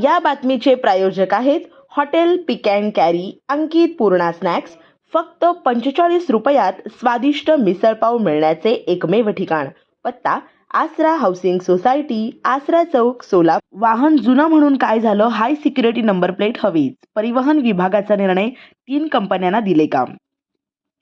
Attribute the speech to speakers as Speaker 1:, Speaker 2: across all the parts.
Speaker 1: या बातमीचे प्रायोजक आहेत hotel pick and carry Ankit Purna snacks. फक्त पंचेचाळीस रुपयात स्वादिष्ट मिसळपाव मिळण्याचे एकमेव ठिकाण. पत्ता आसरा हाऊसिंग सोसायटी आसरा चौक सोला वाहन जुनं म्हणून काय झालं? हाय सिक्युरिटी नंबर प्लेट हवीच. परिवहन विभागाचा निर्णय तीन कंपन्यांना दिले काम.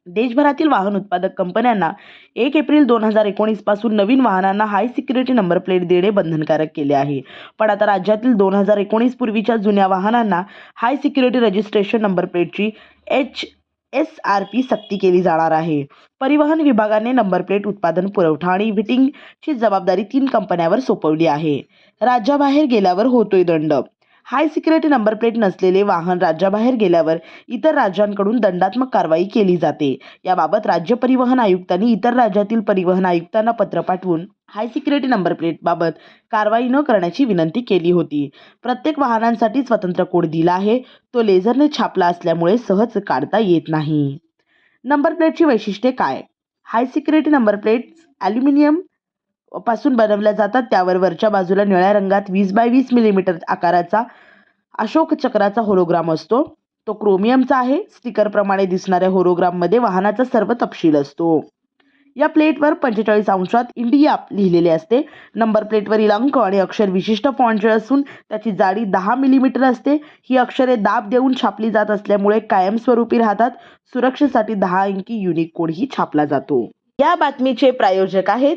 Speaker 1: देशभरातील वाहन उत्पादक कंपन्यांना एक एप्रिल दोन हजार एकोणीसपासून नवीन वाहनांना हाय सिक्युरिटी नंबर प्लेट देणे बंधनकारक केले आहे. पण आता राज्यातील दोन हजार एकोणीस पूर्वीच्या जुन्या वाहनांना हाय सिक्युरिटी रजिस्ट्रेशन नंबर प्लेटची एच एस आर पी सक्ती केली जाणार आहे. परिवहन विभागाने नंबर प्लेट उत्पादन पुरवठा आणि व्हिटिंगची जबाबदारी तीन कंपन्यांवर सोपवली आहे. राज्याबाहेर गेल्यावर होतोय दंड. हाय सिक्युरिटी नंबर प्लेट नसलेले वाहन राज्याबाहेर गेल्यावर इतर राज्यांकडून दंडात्मक कारवाई केली जाते. याबाबत राज्य परिवहन आयुक्तांनी इतर राज्यातील परिवहन आयुक्तांना पत्र पाठवून हाय सिक्युरिटी नंबर प्लेटबाबत कारवाई न करण्याची विनंती केली होती. प्रत्येक वाहनांसाठी स्वतंत्र कोड दिला आहे. तो लेझरने छापला असल्यामुळे सहज काढता येत नाही. नंबर प्लेटची वैशिष्ट्ये काय? High security number plates aluminium पासून बनवल्या जातात. त्यावर वरच्या बाजूला निळ्या रंगात वीस बाय वीस मिलीमीटर आकाराचा अशोक चक्राचा होलोग्राम असतो. तो क्रोमियमचा आहे. स्टिकरप्रमाणे दिसणाऱ्या होरोग्राममध्ये वाहनाचा सर्व तपशील असतो. या प्लेटवर पंचेचाळीस अंशात इंडिया लिहिलेले असते. नंबर प्लेटवरील अंक आणि अक्षर विशिष्ट फॉन्टचे असून त्याची जाडी दहा मिलीमीटर असते. ही अक्षरे दाब देऊन छापली जात असल्यामुळे कायमस्वरूपी राहतात. सुरक्षेसाठी दहा अंकी युनिक कोडही छापला जातो. या बातमीचे प्रायोजक आहेत